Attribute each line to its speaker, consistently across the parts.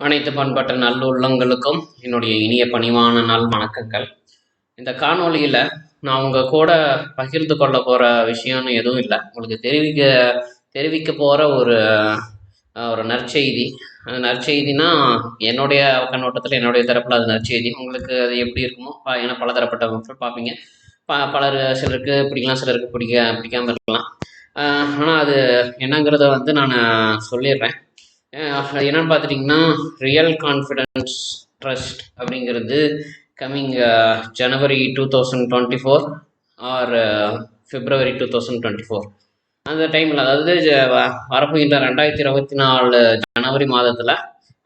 Speaker 1: அனைத்து பண்பட்ட நல்லுள்ளங்களுக்கும் என்னுடைய இனிய பணிவான நாள் வணக்கங்கள். இந்த காணொளியில் நான் உங்கள் கூட பகிர்ந்து கொள்ள போகிற விஷயம்னு எதுவும் இல்லை. உங்களுக்கு தெரிவிக்க தெரிவிக்க போகிற ஒரு ஒரு நற்செய்தி. அந்த நற்செய்தினா என்னுடைய கண்ணோட்டத்தில் என்னுடைய தரப்பில் அது நற்செய்தி. உங்களுக்கு அது எப்படி இருக்குமோ ஏன்னா பல பலதரப்பட்ட மக்கள் பார்ப்பீங்க. ப பலர் சிலருக்கு பிடிக்கலாம் சிலருக்கு பிடிக்க பிடிக்காமல் இருக்கலாம். ஆனால் அது என்னங்கிறத வந்து நான் சொல்லிடுறேன் என்னென்னு பார்த்துட்டிங்கன்னா ரியல் கான்ஃபிடென்ஸ் ட்ரஸ்ட் அப்படிங்கிறது coming January two thousand twenty four or February two thousand twenty four அந்த டைமில் அதாவது ஜ- வ- வரப்போகின்ற ரெண்டாயிரத்தி இருபத்தி நாலு ஜனவரி மாதத்தில்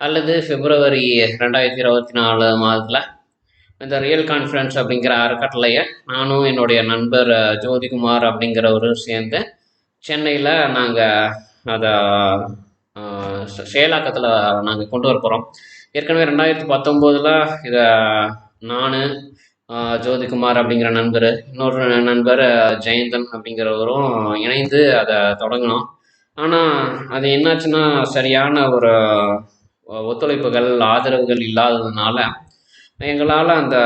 Speaker 1: அல்லது பிப்ரவரி ரெண்டாயிரத்தி இருபத்தி நாலு மாதத்தில் இந்த ரியல் கான்ஃபிடன்ஸ் அப்படிங்கிற அறக்கட்டளையை நானும் என்னுடைய நண்பர் ஜோதிகுமார் அப்படிங்கிறவரும் சேர்ந்து சென்னையில் நாங்கள் அதை செயலாக்கத்தில் நாங்கள் கொண்டு வர போகிறோம் ஏற்கனவே ரெண்டாயிரத்தி பத்தொம்போதில் இதை நான் ஜோதிகுமார் அப்படிங்கிற நண்பர் இன்னொரு நண்பர் ஜெயந்தன் அப்படிங்கிறவரும் இணைந்து அதை தொடங்கினோம். ஆனால் அது என்னாச்சுன்னா சரியான ஒரு ஒத்துழைப்புகள் ஆதரவுகள் இல்லாததுனால எங்களால் அந்த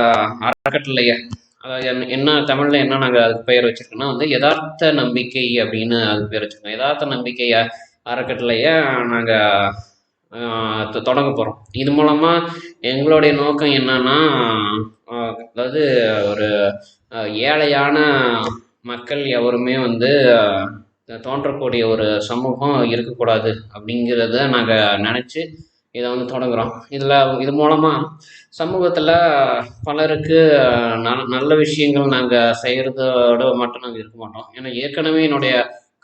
Speaker 1: அறக்கட்டளையை அதாவது என்ன- என்ன தமிழில் என்ன நாங்கள் அதுக்கு பெயர் வச்சுருக்கோன்னா வந்து யதார்த்த நம்பிக்கை அப்படின்னு அதுக்கு பேர் வச்சுருக்கோம். யதார்த்த நம்பிக்கையை அறக்கட்டளையை நாங்கள் தொடங்க போகிறோம் இது மூலமாக எங்களுடைய நோக்கம் என்னன்னா அதாவது ஒரு ஏழையான மக்கள் எவருமே வந்து தோன்றக்கூடிய ஒரு சமூகம் இருக்கக்கூடாது அப்படிங்கிறத நாங்கள் நினச்சி இதை வந்து தொடங்குகிறோம் இதில் இது மூலமாக சமூகத்தில் பலருக்கு நல் நல்ல விஷயங்கள் நாங்கள் செய்கிறதோட மட்டும் நாங்கள் இருக்க மாட்டோம். ஏன்னா ஏற்கனவே என்னுடைய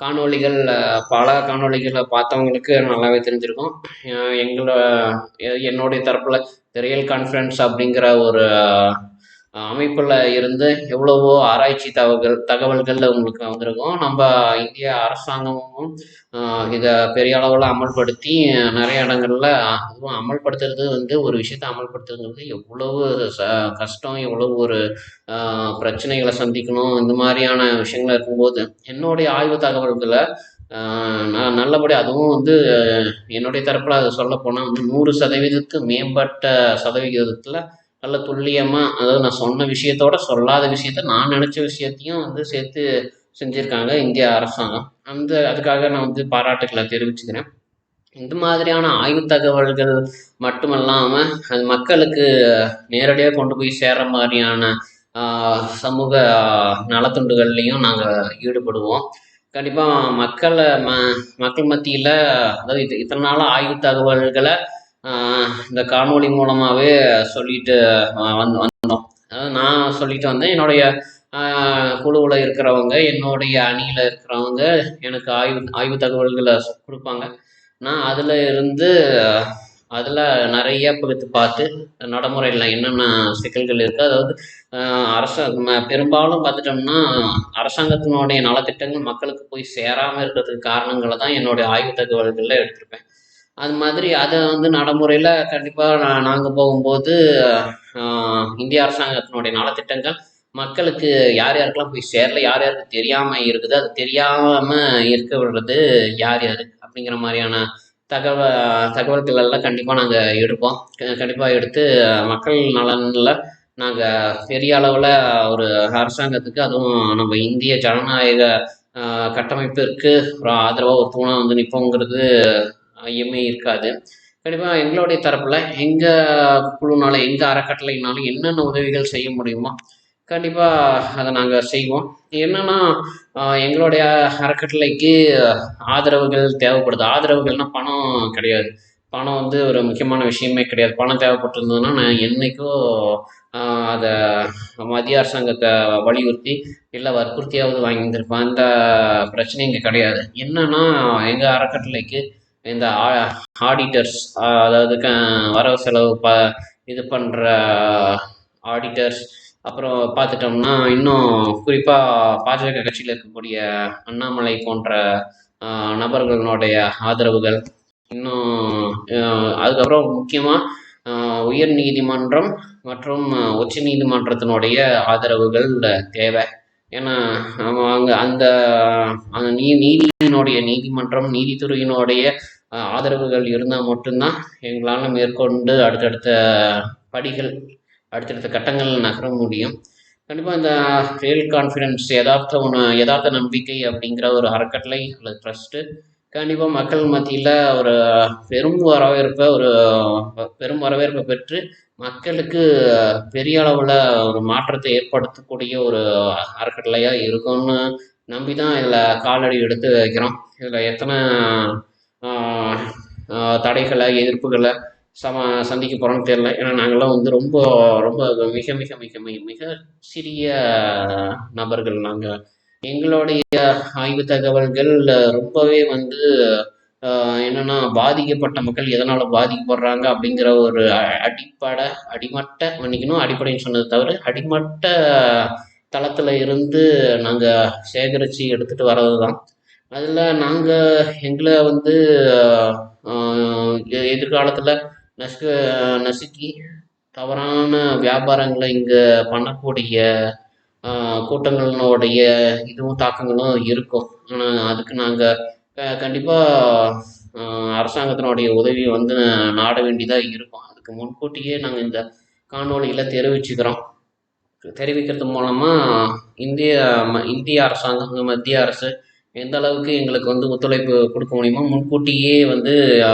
Speaker 1: காணொளிகள் பல காணொளிகளை பார்த்தவங்களுக்கு நல்லாவே தெரிஞ்சிருக்கும். எங்களோட என்னுடைய தரப்பில் ரியல் கான்ஃபரன்ஸ் அப்படிங்கிற ஒரு அமைப்பில் இருந்து எவ்வளவோ ஆராய்ச்சி தகவல்கள் தகவல்கள் உங்களுக்கு வந்திருக்கும். நம்ம இந்திய அரசாங்கமும் இதை பெரிய அளவில் அமல்படுத்தி நிறைய இடங்களில் அதுவும் அமல்படுத்துறது வந்து ஒரு விஷயத்தை அமல்படுத்துறது எவ்வளவு ச கஷ்டம் எவ்வளவு ஒரு பிரச்சனைகளை சந்திக்கணும். இந்த மாதிரியான விஷயங்கள் இருக்கும்போது என்னுடைய ஆய்வு தகவல்களை நான் நல்லபடி அதுவும் வந்து என்னுடைய தரப்பில் அதை சொல்ல போனால் வந்து நூறு சதவீதத்துக்கு மேம்பட்ட சதவிகிதத்தில் நல்ல துல்லியமாக அதாவது நான் சொன்ன விஷயத்தோட சொல்லாத விஷயத்த நான் நினச்ச விஷயத்தையும் வந்து சேர்த்து செஞ்சுருக்காங்க இந்திய அரசாங்கம். அந்த அதுக்காக நான் வந்து பாராட்டுக்களை தெரிவிச்சுக்கிறேன். இந்த மாதிரியான ஆய்வு தகவல்கள் மட்டுமல்லாமல் அது மக்களுக்கு நேரடியாக கொண்டு போய் சேர்ற மாதிரியான சமூக நலத்துண்டுகள்லையும் நாங்கள் ஈடுபடுவோம். கண்டிப்பாக மக்களை ம மக்கள் மத்தியில் அதாவது இது இத்தனை நாளாக ஆய்வு தகவல்களை இந்த காணொலி மூலமாகவே சொல்லிட்டு வந்து வந்தோம். அதாவது நான் சொல்லிட்டு வந்தேன் என்னுடைய குழுவில் இருக்கிறவங்க என்னுடைய அணியில் இருக்கிறவங்க எனக்கு ஆய்வு ஆய்வு தகவல்களை கொடுப்பாங்க. நான் அதில் இருந்து அதில் நிறைய பகுத்து பார்த்து நடைமுறையில் என்னென்ன சிக்கல்கள் இருக்குது அதாவது அரசாங்க அரச ம- பெரும்பாலும் பார்த்துட்டோம்னா அரசாங்கத்தினுடைய நலத்திட்டங்கள் மக்களுக்கு போய் சேராமல் இருக்கிறதுக்கு காரணங்களை தான் என்னுடைய ஆய்வு தகவல்களில் எடுத்திருப்பேன். அது மாதிரி அதை வந்து நடைமுறையில் கண்டிப்பாக நாங்கள் போகும்போது இந்திய அரசாங்கத்தினுடைய நலத்திட்டங்கள் மக்களுக்கு யார் யாருக்கெல்லாம் போய் சேரல யார் யாருக்கு தெரியாமல் இருக்குது அது தெரியாமல் இருக்க விடுறது யார் யார் அப்படிங்கிற மாதிரியான தகவல் தகவல்கள் எல்லாம் கண்டிப்பாக நாங்கள் எடுப்போம். கண்டிப்பாக எடுத்து மக்கள் நலனில் நாங்கள் பெரிய அளவில் ஒரு அரசாங்கத்துக்கு அதுவும் நம்ம இந்திய ஜனநாயக கட்டமைப்பிற்கு ஒரு ஆதரவாக ஒரு தூணாக வந்து நிற்போங்கிறது ஐயமே இருக்காது. கண்டிப்பாக எங்களுடைய தரப்பில் எங்கள் குழுனால எங்கள் அறக்கட்டளைனாலும் என்னென்ன உதவிகள் செய்ய முடியுமோ கண்டிப்பாக அதை நாங்கள் செய்வோம். என்னென்னா எங்களுடைய அறக்கட்டளைக்கு ஆதரவுகள் தேவைப்படுது. ஆதரவுகள்னால் பணம் கிடையாது. பணம் வந்து ஒரு முக்கியமான விஷயமே கிடையாது. பணம் தேவைப்பட்டிருந்ததுன்னா நான் என்றைக்கோ அதை மத்திய அரசாங்கத்தை வலியுறுத்தி இல்லை வற்புறுத்தியாவது வாங்கி வந்திருப்பேன் அந்த பிரச்சனை இங்கே கிடையாது. என்னன்னா எங்கள் அறக்கட்டளைக்கு இந்த ஆடிட்டர்ஸ் அதாவது க வரவு செலவு ப இது பண்ணுற ஆடிட்டர்ஸ் அப்புறம் பார்த்துட்டோம்னா இன்னும் குறிப்பாக பாஜக கட்சியில் இருக்கக்கூடிய அண்ணாமலை போன்ற நபர்களினுடைய நபர்களுடைய ஆதரவுகள் இன்னும் அதுக்கப்புறம் முக்கியமாக உயர் நீதிமன்றம் மற்றும் உச்ச நீதிமன்றத்தினுடைய ஆதரவுகள் தேவை. ஏன்னா அவங்க அங்கே அந்த அந்த நீ நீதியினுடைய நீதிமன்றம் நீதித்துறையினுடைய ஆதரவுகள் இருந்தால் மட்டும்தான் எங்களால் மேற்கொண்டு அடுத்தடுத்த படிகள் அடுத்தடுத்த கட்டங்கள் நகர முடியும். கண்டிப்பாக இந்த ரியல் கான்ஃபிடென்ஸ் யதார்த்த ஒன்று யதார்த்த நம்பிக்கை அப்படிங்கிற ஒரு அறக்கட்டளை அல்லது ட்ரஸ்ட்டு கண்டிப்பாக மக்கள் மத்தியில் ஒரு பெரும் வரவேற்பை ஒரு பெரும் வரவேற்பை பெற்று மக்களுக்கு பெரிய அளவில் ஒரு மாற்றத்தை ஏற்படுத்தக்கூடிய ஒரு அறக்கட்டளையாக இருக்கும்னு நம்பி தான் இதில் காலடி எடுத்து வைக்கிறோம். இதில் எத்தனை தடைகளை எதிர்ப்புகளை சம சந்திக்க போகிறோம்னு தெரியல. ஏன்னா நாங்கள்லாம் வந்து ரொம்ப ரொம்ப மிக மிக மிக மிக மிக சிறிய நபர்கள் நாங்கள் எங்களுடைய ஆய்வு தகவல்கள் ரொம்பவே வந்து என்னன்னா பாதிக்கப்பட்ட மக்கள் எதனால் பாதிக்கப்படுறாங்க அப்படிங்கிற ஒரு அடிப்படை அடிமட்ட மன்னிக்கணும் அடிப்படைன்னு சொன்னது தவிர அடிமட்ட தளத்தில் இருந்து நாங்கள் சேகரித்து எடுத்துகிட்டு வர்றது தான் அதில் நாங்கள் எங்களை வந்து எதிர்காலத்தில் நசுக்க நசுக்கி தவறான வியாபாரங்களை இங்கே பண்ணக்கூடிய கூட்டங்களுடைய கூட்டங்களினுடைய இதுவும் தாக்கங்களும் இருக்கும். ஆனால் அதுக்கு நாங்கள் கண்டிப்பாக அரசாங்கத்தினுடைய உதவியை வந்து நாட வேண்டியதாக இருக்கும். அதுக்கு முன்கூட்டியே நாங்கள் இந்த காணொளியில் தெரிவிச்சுக்கிறோம். தெரிவிக்கிறது மூலமாக இந்திய ம- இந்திய அரசாங்கம் மத்திய அரசு எந்த அளவுக்கு எங்களுக்கு வந்து ஒத்துழைப்பு கொடுக்க முடியுமோ முன்கூட்டியே வந்து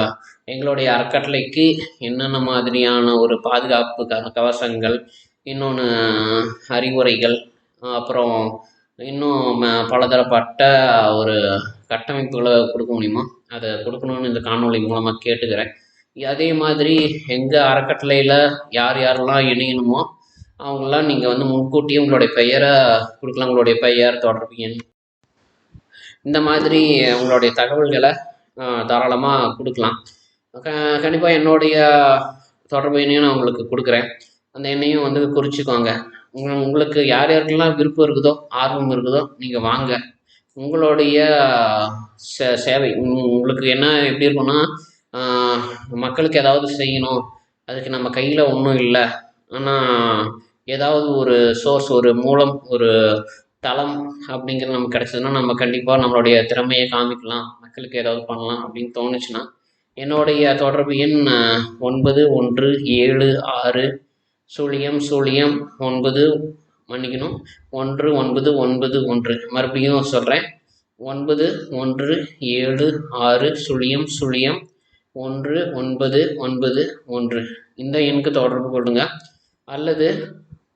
Speaker 1: எங்களுடைய அறக்கட்டளைக்கு என்னென்ன மாதிரியான ஒரு பாதுகாப்பு க கவசங்கள் இன்னொன்று அறிவுரைகள் அப்புறம் இன்னும் ம- பலதரப்பட்ட ஒரு கட்டமைப்புகளை கொடுக்க முடியுமோ? அதை கொடுக்கணும்னு இந்த காணொளி மூலமாக கேட்டுக்கிறேன். அதே மாதிரி எங்கள் அறக்கட்டளையில் யார் யாரெல்லாம் இணையணுமோ அவங்களாம் நீங்கள் வந்து முன்கூட்டியே உங்களுடைய பெயரை கொடுக்கலாம். உங்களுடைய பெயர் தொடர்பு எண் இந்த மாதிரி உங்களுடைய தகவல்களை தாராளமாக கொடுக்கலாம். க- கண்டிப்பாக என்னுடைய தொடர்பு எண்ணையும் நான் உங்களுக்கு கொடுக்குறேன். அந்த எண்ணையும் வந்து குறிச்சிக்கோங்க. உங்களுக்கு யார் யாருக்கெல்லாம் விருப்பம் இருக்குதோ ஆர்வம் இருக்குதோ நீங்கள் வாங்க. உங்களுடைய சே சேவை உங்களுக்கு என்ன எப்படி இருக்கும்னா மக்களுக்கு ஏதாவது செய்யணும். அதுக்கு நம்ம கையில் ஒன்றும் இல்லை. ஆனால் ஏதாவது ஒரு சோர்ஸ் ஒரு மூலம் ஒரு தளம் அப்படிங்கிறது நமக்கு கிடைச்சதுன்னா நம்ம கண்டிப்பாக நம்மளுடைய திறமையை காமிக்கலாம். மக்களுக்கு ஏதாவது பண்ணலாம் அப்படின்னு தோணுச்சுன்னா என்னுடைய தொடர்பு எண் ஒன்பது ஒன்று ஏழு ஆறு சுழியம் சுழியம் ஒன்பது மன்னிக்கணும். ஒன்று ஒன்பது ஒன்பது ஒன்று. மறுபடியும் சொல்கிறேன் ஒன்பது ஒன்று ஏழு ஆறு சுழியம் சுழியம். ஒன்று ஒன்பது ஒன்பது ஒன்று. இந்த எண்ணுக்கு தொடர்பு கொள்ளுங்க. அல்லது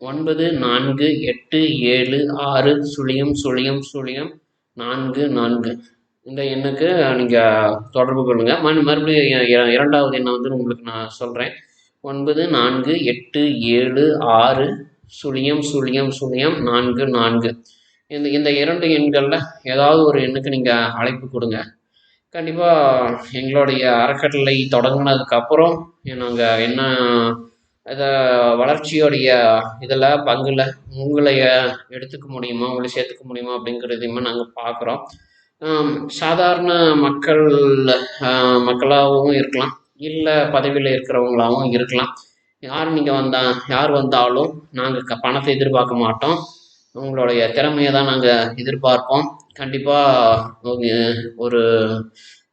Speaker 1: ஒன்பது நான்கு எட்டு ஏழு ஆறு சுழியம் சுழியம் சுழியம் நான்கு நான்கு. இந்த எண்ணுக்கு நீங்கள் தொடர்பு கொள்ளுங்கள் மறு மறுபடியும் இரண்டாவது எண்ணை வந்து உங்களுக்கு நான் சொல்கிறேன் ஒன்பது நான்கு எட்டு ஏழு ஆறு சுழியம் சுழியம் சுழியம் நான்கு நான்கு. இந்த இந்த இரண்டு எண்களில் ஏதாவது ஒரு எண்ணுக்கு நீங்கள் அழைப்பு கொடுங்க. கண்டிப்பாக எங்களுடைய அறக்கட்டளை தொடங்கினதுக்கப்புறம் நாங்கள் என்ன இதை வளர்ச்சியோடைய இதில் பங்கில் உங்களை எடுத்துக்க முடியுமா உங்களை சேர்த்துக்க முடியுமா அப்படிங்கிறதையுமே நாங்கள் பார்க்குறோம் சாதாரண மக்கள் மக்களாகவும் இருக்கலாம். இல்லை பதவியில் இருக்கிறவங்களாகவும் இருக்கலாம். யார் நீங்கள் வந்தா யார் வந்தாலும் நாங்கள் க பணத்தை எதிர்பார்க்க மாட்டோம். உங்களுடைய திறமையை தான் நாங்கள் எதிர்பார்ப்போம். கண்டிப்பாக ஒரு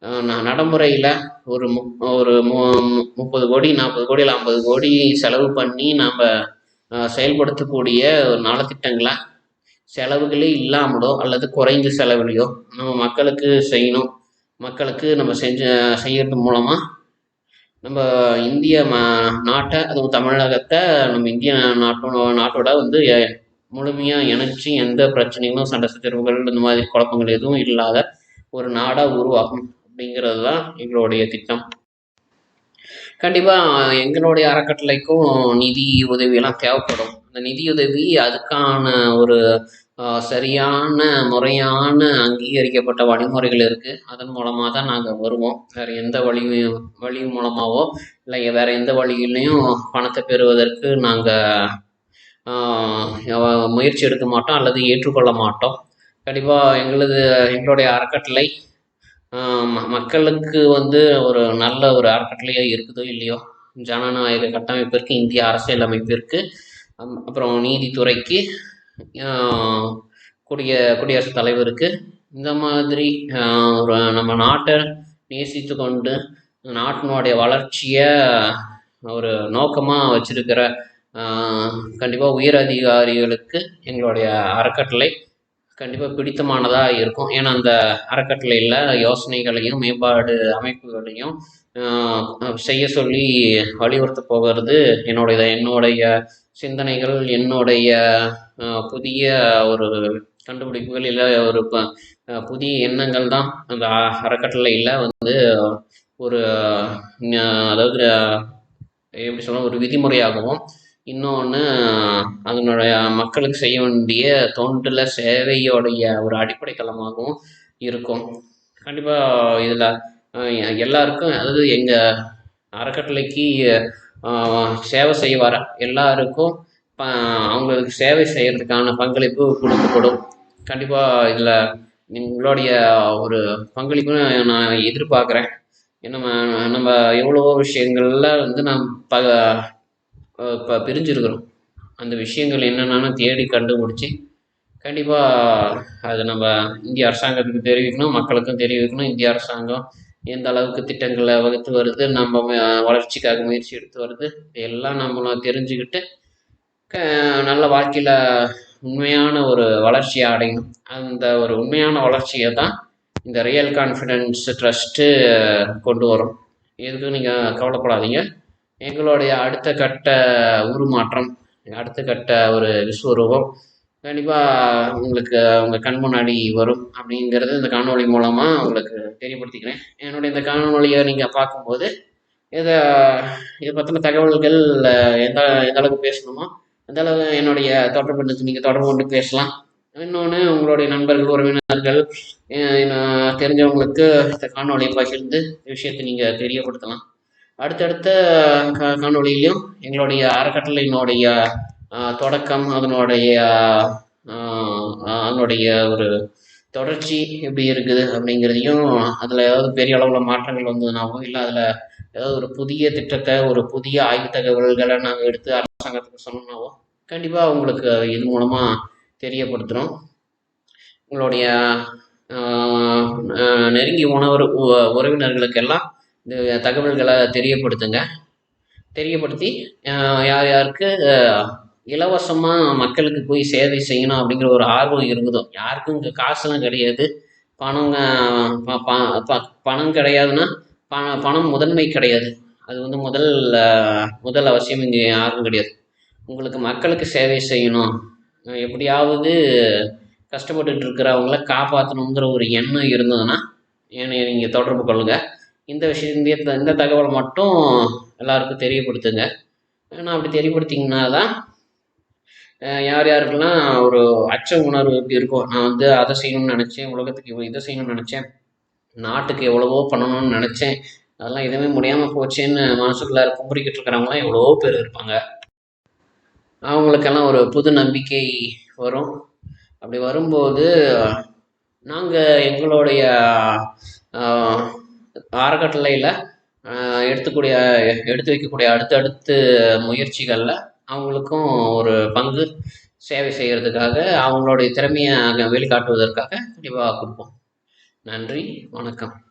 Speaker 1: ந- நடைமுறையில் ஒரு மு ஒரு மு மு- முப்பது கோடி நாற்பது கோடி இல்லை ஐம்பது கோடி செலவு பண்ணி நாம் செயல்படுத்தக்கூடிய ஒரு நலத்திட்டங்களை செலவுகளே இல்லாமலோ அல்லது குறைந்த செலவுலையோ நம்ம மக்களுக்கு செய்யணும். மக்களுக்கு நம்ம செஞ்ச செய்கிறது மூலமாக நம்ம இந்திய ம நாட்டை அதுவும் தமிழகத்தை நம்ம இந்திய நாட்டோட நாட்டோட வந்து முழுமையாக இணைச்சி எந்த பிரச்சனைகளும் சண்டை சச்சரவுகள் இந்த மாதிரி குழப்பங்கள் எதுவும் இல்லாத ஒரு நாடாக உருவாகும் அப்படிங்கிறது தான் எங்களுடைய திட்டம். கண்டிப்பாக எங்களுடைய அறக்கட்டளைக்கும் நிதி உதவியெல்லாம் தேவைப்படும். அந்த நிதியுதவி அதுக்கான ஒரு சரியான முறையான அங்கீகரிக்கப்பட்ட வழிமுறைகள் இருக்குது அதன் மூலமாக தான் நாங்கள் வருவோம். வேறு எந்த வழி வழி மூலமாகவோ இல்லை வேறு எந்த வழியிலையும் பணத்தை பெறுவதற்கு நாங்கள் முயற்சி எடுக்க மாட்டோம் அல்லது ஏற்றுக்கொள்ள மாட்டோம். கண்டிப்பாக எங்களது எங்களுடைய அறக்கட்டளை ம- மக்களுக்கு வந்து ஒரு நல்ல ஒரு அறக்கட்டளையாக இருக்குதோ இல்லையோ ஜனநாயக கட்டமைப்பிற்கு இந்திய அரசியல் அமைப்பிற்கு அப்புறம் நீதித்துறைக்கு குடிய குடியரசுத் தலைவருக்கு இந்த மாதிரி ஒரு நம்ம நாட்டை நேசித்து கொண்டு நாட்டினுடைய வளர்ச்சியை ஒரு நோக்கமாக வச்சிருக்கிற கண்டிப்பாக உயர் அதிகாரிகளுக்கு எங்களுடைய அறக்கட்டளை கண்டிப்பாக பிடித்தமானதாக இருக்கும். ஏன்னா அந்த அறக்கட்டளையில் யோசனைகளையும் மேம்பாடு அமைப்புகளையும் செய்ய சொல்லி வலியுறுத்த போகிறது என்னுடைய என்னுடைய சிந்தனைகள் என்னுடைய புதிய ஒரு கண்டுபிடிப்புகள் இல்லை ஒரு ப புதிய எண்ணங்கள் தான் அந்த அறக்கட்டளையில் வந்து ஒரு அதாவது எப்படி சொல்ல ஒரு விதிமுறையாகவும் இன்னொன்று அதனுடைய மக்களுக்கு செய்ய வேண்டிய தொண்டில் சேவையோடைய ஒரு அடிப்படை தளமாகவும் இருக்கும். கண்டிப்பாக இதில் எல்லாருக்கும் அதாவது எங்கள் அறக்கட்டளைக்கு சேவை செய்வார். எல்லாருக்கும் ப- அவங்களுக்கு சேவை செய்கிறதுக்கான பங்களிப்பு கொடுக்கப்படும். கண்டிப்பாக இதில் உங்களுடைய ஒரு பங்களிப்பு நான் எதிர்பார்க்குறேன். நம்ம நம்ம எவ்வளவோ விஷயங்கள்ல வந்து நாம் ப இப்போ பிரிஞ்சிருக்கிறோம். அந்த விஷயங்கள் என்னென்னு தேடி கண்டுபிடிச்சி கண்டிப்பாக அது நம்ம இந்திய அரசாங்கத்துக்கு தெரிவிக்கணும் மக்களுக்கும் தெரிவிக்கணும் இந்திய அரசாங்கம் எந்த அளவுக்கு திட்டங்களை வகுத்து வருது நம்ம வளர்ச்சிக்காக முயற்சி எடுத்து வருது எல்லாம் நம்மளும் தெரிஞ்சுக்கிட்டு க நல்ல வாழ்க்கையில் உண்மையான ஒரு வளர்ச்சியை அடையணும். அந்த ஒரு உண்மையான வளர்ச்சியை தான் இந்த ரியல் கான்ஃபிடென்ஸ் ட்ரஸ்ட்டு கொண்டு வரும். எதுக்கும் நீங்கள் கவலைப்படாதீங்க. எங்களுடைய அடுத்த கட்ட உருமாற்றம் அடுத்த கட்ட ஒரு விஸ்வரூபம் கண்டிப்பாக உங்களுக்கு உங்கள் கண் முன்னாடி வரும் அப்படிங்கிறது இந்த காணொளி மூலமாக உங்களுக்கு தெரியப்படுத்திக்கிறேன். என்னுடைய இந்த காணொலியை நீங்கள் பார்க்கும்போது இதை இதை பற்றின தகவல்கள் எந்த எந்த அளவுக்கு பேசணுமோ அந்த அளவு என்னுடைய தொடர்பு நீங்கள் தொடர்பு கொண்டு பேசலாம். இன்னொன்று உங்களுடைய நண்பர்கள் உறவினர்கள் நான் தெரிஞ்சவங்களுக்கு இந்த காணொலியை பகிர்ந்து விஷயத்தை நீங்கள் தெரியப்படுத்தலாம். அடுத்தடுத்த கா எங்களுடைய அறக்கட்டளையினுடைய தொடக்கம் அதனுடைய அதனுடைய ஒரு தொடர்ச்சி எப்படி இருக்குது அப்படிங்கிறதையும் அதில் ஏதாவது பெரிய அளவில் மாற்றங்கள் வந்ததுனாவோ இல்லை அதில் ஏதாவது ஒரு புதிய திட்டத்தை ஒரு புதிய ஆய்வு தகவல்களை நாங்கள் எடுத்து அரசாங்கத்துக்கு சொன்னோம்னாவோ கண்டிப்பாக உங்களுக்கு இது மூலமாக தெரியப்படுத்துகிறோம் உங்களுடைய நெருங்கி ஆஹ், உணவர் உ- உறவினர்களுக்கெல்லாம் இந்த தகவல்களை தெரியப்படுத்துங்க. தெரியப்படுத்தி யார் யாருக்கு இலவசமாக மக்களுக்கு போய் சேவை செய்யணும் அப்படிங்கிற ஒரு ஆர்வம் இருக்குதோ? யாருக்கும் இங்கே காசுலாம் கிடையாது. பணம் ப- ப- பணம் கிடையாதுன்னா ப பணம் முதன்மை கிடையாது. அது வந்து முதல் முதல் அவசியம் இங்கே யாருக்கும் கிடையாது. உங்களுக்கு மக்களுக்கு சேவை செய்யணும். எப்படியாவது கஷ்டப்பட்டுட்டு இருக்கிறவங்கள காப்பாற்றணுங்கிற ஒரு எண்ணம் இருந்ததுன்னா என்னை நீங்கள் தொடர்பு கொள்ளுங்கள் இந்த விஷயம் இந்த இந்த தகவலை மட்டும் எல்லாருக்கும் தெரியப்படுத்துங்க. ஏன்னா அப்படி தெரியப்படுத்திங்கன்னா தான் யார் யாருக்கெல்லாம் ஒரு அச்ச உணர்வு எப்படி இருக்கும் நான் வந்து அதை செய்யணும்னு நினச்சேன் உலகத்துக்கு இவ்வளோ இதை செய்யணும்னு நினச்சேன் நாட்டுக்கு எவ்வளவோ பண்ணணும்னு நினச்சேன் அதெல்லாம் எதுவுமே முடியாமல் போச்சேன்னு மனசுக்குள்ளார கும்பிடிக்கிட்டு இருக்கிறவங்களாம் எவ்வளவோ பேர் இருப்பாங்க. அவங்களுக்கெல்லாம் ஒரு புது நம்பிக்கை வரும். அப்படி வரும்போது நாங்கள் எங்களுடைய அறக்கட்டளையில் எடுத்துக்கூடிய எடுத்து வைக்கக்கூடிய அடுத்தடுத்து முயற்சிகளில் அவங்களுக்கும் ஒரு பங்கு சேவை செய்கிறதுக்காக அவங்களுடைய திறமையை வெளிக்காட்டுவதற்காக கண்டிப்பாக கொடுப்போம். நன்றி வணக்கம்.